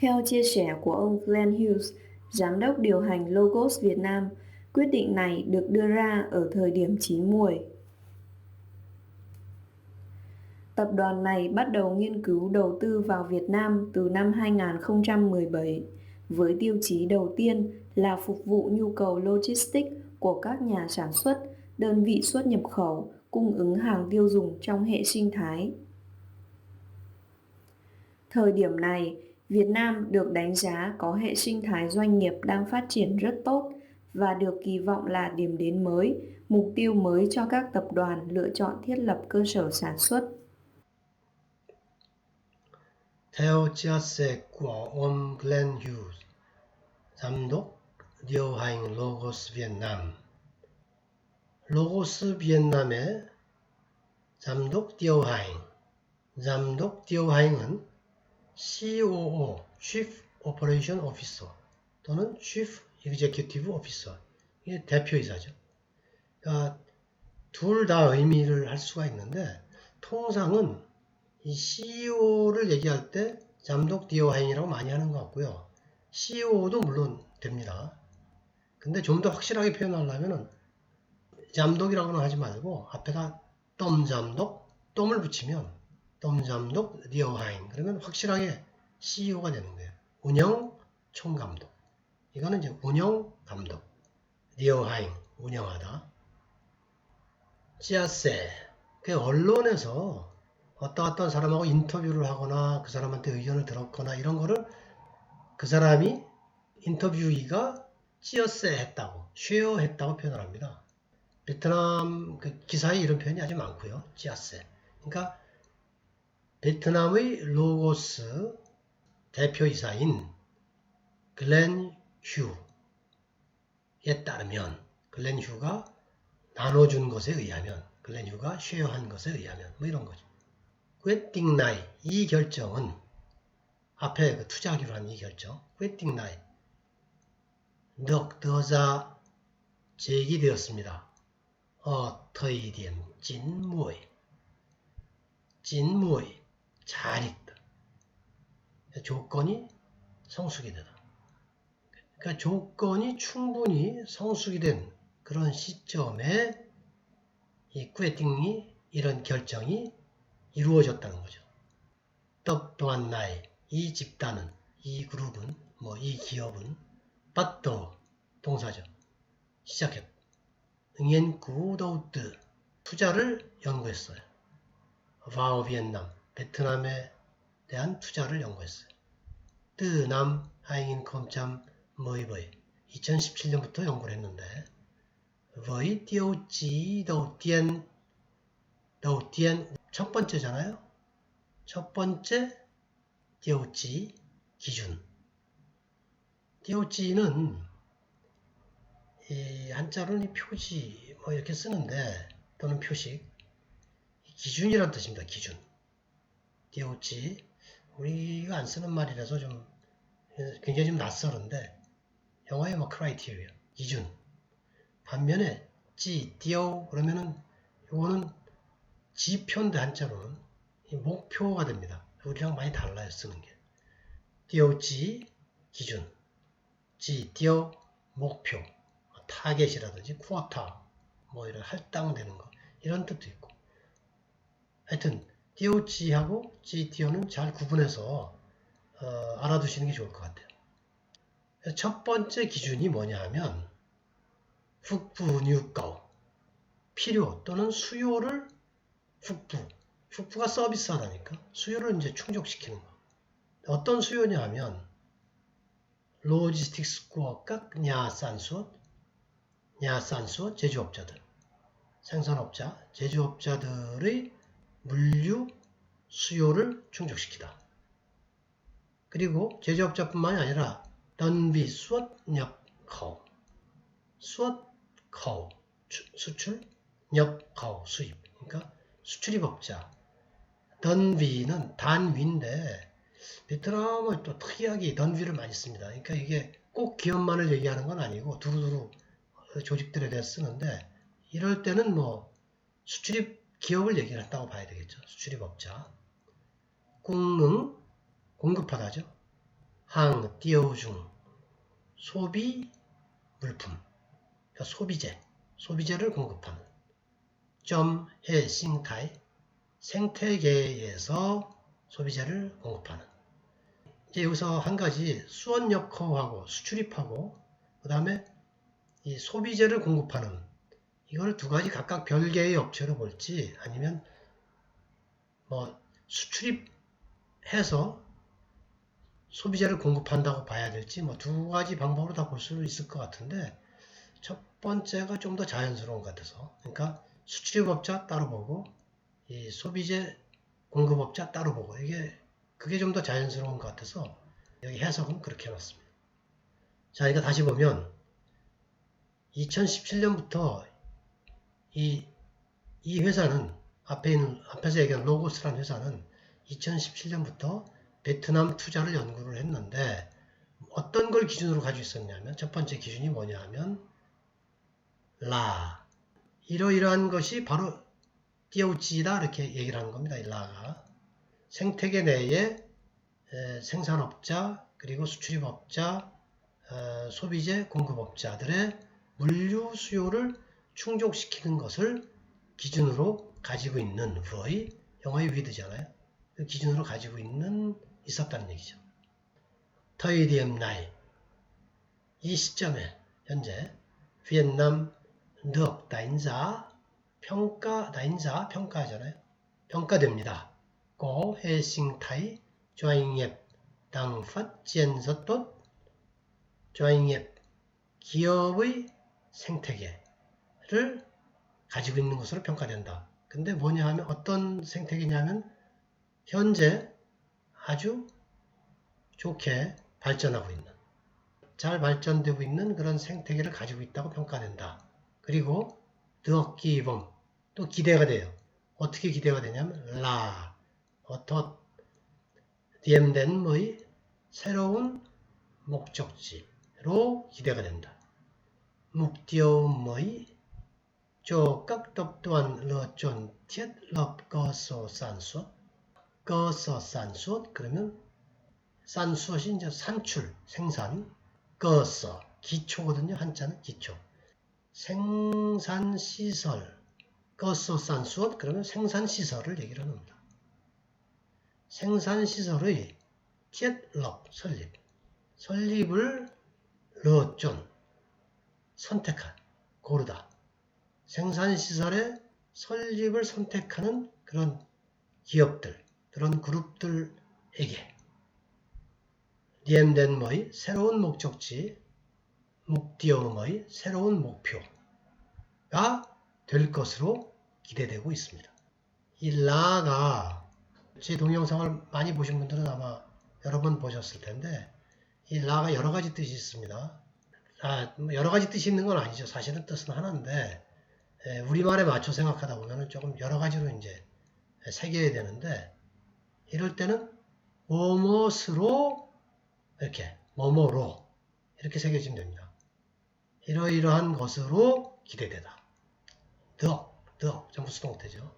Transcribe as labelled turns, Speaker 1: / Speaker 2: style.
Speaker 1: Theo chia sẻ của ông Glenn Hughes, giám đốc điều hành Logos Việt Nam, quyết định này được đưa ra ở thời điểm chín muồi. Tập đoàn này bắt đầu nghiên cứu đầu tư vào Việt Nam từ năm 2017 với tiêu chí đầu tiên là phục vụ nhu cầu logistics của các nhà sản xuất, đơn vị xuất nhập khẩu, cung ứng hàng tiêu dùng trong hệ sinh thái. Thời điểm này, Việt Nam được đánh giá có hệ sinh thái doanh nghiệp đang phát triển rất tốt và được kỳ vọng là điểm đến mới, mục tiêu mới cho các tập đoàn lựa chọn thiết lập cơ sở sản xuất.
Speaker 2: Theo chia sẻ của ông Glenn Hughes, giám đốc điều hành Logos Việt Nam, Logos Việt Nam giám đốc điều hành, giám đốc điều hành COO, Chief Operation Officer 또는 Chief Executive Officer, 이게 대표이사죠. 그러니까 둘 다 의미를 할 수가 있는데 통상은 이 CEO를 얘기할 때 잠독 디오하인이라고 많이 하는 것 같고요. CEO도 물론 됩니다. 근데 좀 더 확실하게 표현하려면은 잠독이라고는 하지 말고 앞에다 덤잠독, 덤을 붙이면 덤잠독 디오하인 그러면 확실하게 CEO가 되는 거예요. 운영 총감독. 이거는 이제 운영 감독. 디오하인 운영하다. 지아세 그 언론에서 어떤 어떤 사람하고 인터뷰를 하거나 그 사람한테 의견을 들었거나 이런 거를 그 사람이 인터뷰이가 찌어세 했다고, 쉐어 했다고 표현을 합니다. 베트남 그 기사에 이런 표현이 아주 많고요. 찌어세. 그러니까 베트남의 로고스 대표이사인 글렌 휴에 따르면 글렌 휴가 나눠준 것에 의하면 글렌 휴가 쉐어한 것에 의하면 뭐 이런 거죠. 웨딩 나이 이 결정은 앞에 그 투자하기로 한 이 결정 웨딩 나이 넉더자 제기되었습니다. 어, 터이디엠 진무이 진무이 잘 있다. 조건이 성숙이 되다. 그러니까 조건이 충분히 성숙이 된 그런 시점에 이 꾸에팅이 이런 결정이 이루어졌다는 거죠. 떡또한 나이 이 집단은 이 그룹은 뭐 이 기업은 빠또 동사죠. 시작했. 응엔 구도우드 투자를 연구했어요. 바오 비엔남 베트남에 대한 투자를 연구했어요. 뜨남 하잉인 컴참 뭐이버이 2017년부터 연구를 했는데 거의 띄우지 더디엔 더디엔 첫 번째잖아요. 첫 번째 띄우지 기준. 띄우지는 이 한자로는 표지 뭐 이렇게 쓰는데 또는 표식 기준이란 뜻입니다. 기준. 띄우지 우리가 안 쓰는 말이라서 좀 굉장히 좀 낯설은데 영어에 뭐 criteria 기준. 반면에 지, 띄어 그러면은 이거는 지표인데 한자로는 목표가 됩니다. 우리랑 많이 달라요 쓰는 게. 띄어지 기준, 지, 띄어 목표, 타겟이라든지 쿠어타 뭐 이런 할당되는 거. 이런 뜻도 있고. 하여튼 지, 띄어는 잘 구분해서 어, 알아두시는 게 좋을 것 같아요. 첫 번째 기준이 뭐냐 하면 훅부뉴꺼 필요 또는 수요를 훅부 훅부가 서비스하다니까 수요를 이제 충족시키는 거 어떤 수요냐 하면 로지스틱스 구어각 냐산수업 냐산수업 제조업자들 생산업자 제조업자들의 물류 수요를 충족시키다. 그리고 제조업자뿐만이 아니라 런비 수업역커 수업 거 수출 역커 수입. 그러니까 수출입업자. 던비는 단위인데 베트남은 또 특이하게 던비를 많이 씁니다. 그러니까 이게 꼭 기업만을 얘기하는 건 아니고 두루두루 조직들에 대해 쓰는데 이럴 때는 뭐 수출입 기업을 얘기를 했다고 봐야 되겠죠. 수출입 업자. 공응 공급하다죠. 항, 띄어중, 소비, 물품, 그러니까 소비재, 소비재를 공급하는 점, 해, 싱타이, 생태계에서 소비재를 공급하는 이제 여기서 한 가지 수원 역허하고 수출입하고 그 다음에 이 소비재를 공급하는 이걸 두 가지 각각 별개의 업체로 볼지 아니면 뭐 수출입해서 소비재를 공급한다고 봐야 될지 뭐 두 가지 방법으로 다 볼 수 있을 것 같은데 첫 번째가 좀 더 자연스러운 것 같아서 그러니까 수출입업자 따로 보고 이 소비재 공급업자 따로 보고 이게 그게 좀 더 자연스러운 것 같아서 여기 해석은 그렇게 해놨습니다. 자, 그러니까 다시 보면 2017년부터 이, 이 회사는 앞에 있는 앞에서 얘기한 로고스라는 회사는 2017년부터 베트남 투자를 연구를 했는데 어떤 걸 기준으로 가지고 있었냐면 첫 번째 기준이 뭐냐 하면 라 이러이러한 것이 바로 띄우지다 이렇게 얘기를 하는 겁니다. 이 라가 생태계 내에 에, 생산업자 그리고 수출입업자 어, 소비재 공급업자들의 물류 수요를 충족시키는 것을 기준으로 가지고 있는 불어의 영어의 위드잖아요. 그 기준으로 가지고 있는 있었다는 얘기죠. 터이디엠 나이 이 시점에 현재 비엔남 늑 다인자 평가 다인자 평가하잖아요. 평가됩니다. 고 해싱 타이 조잉앱 당팟 지엔서또 조잉앱 기업의 생태계 를 가지고 있는 것으로 평가된다. 근데 뭐냐 하면 어떤 생태계냐면 현재 아주 좋게 발전하고 있는 잘 발전되고 있는 그런 생태계를 가지고 있다고 평가된다. 그리고 드억기범 또 기대가 돼요. 어떻게 기대가 되냐면 라 어터 디엠덴의 새로운 목적지로 기대가 된다. 묵디오의 cho các tập đoàn lựa chọn thiết lập cơ sở sản xuất. sản xuất 그러면 산수엇이 이제 산출, 생산, sở, 기초거든요. 한자는 기초. 생산 시설, cơ sở 산수엇 그러면 생산 시설을 얘기를 합니다. 생산 시설의 thiết lập, 설립. 설립을 chọn, 선택한, 고르다. 생산시설의 설립을 선택하는 그런 기업들, 그런 그룹들에게 리엠덴머의 새로운 목적지, 묵디오머의 새로운 목표가 될 것으로 기대되고 있습니다. 이 라가 제 동영상을 많이 보신 분들은 아마 여러 번 보셨을 텐데 이 라가 여러 가지 뜻이 있습니다. 아, 뭐 여러 가지 뜻이 있는 건 아니죠. 사실은 뜻은 하나인데 에, 우리말에 맞춰 생각하다 보면 조금 여러 가지로 이제 새겨야 되는데 이럴 때는 뭐뭇으로 이렇게 뭐뭐로 이렇게 새겨지면 됩니다. 이러이러한 것으로 기대되다. 더, 더 전부 수동태죠.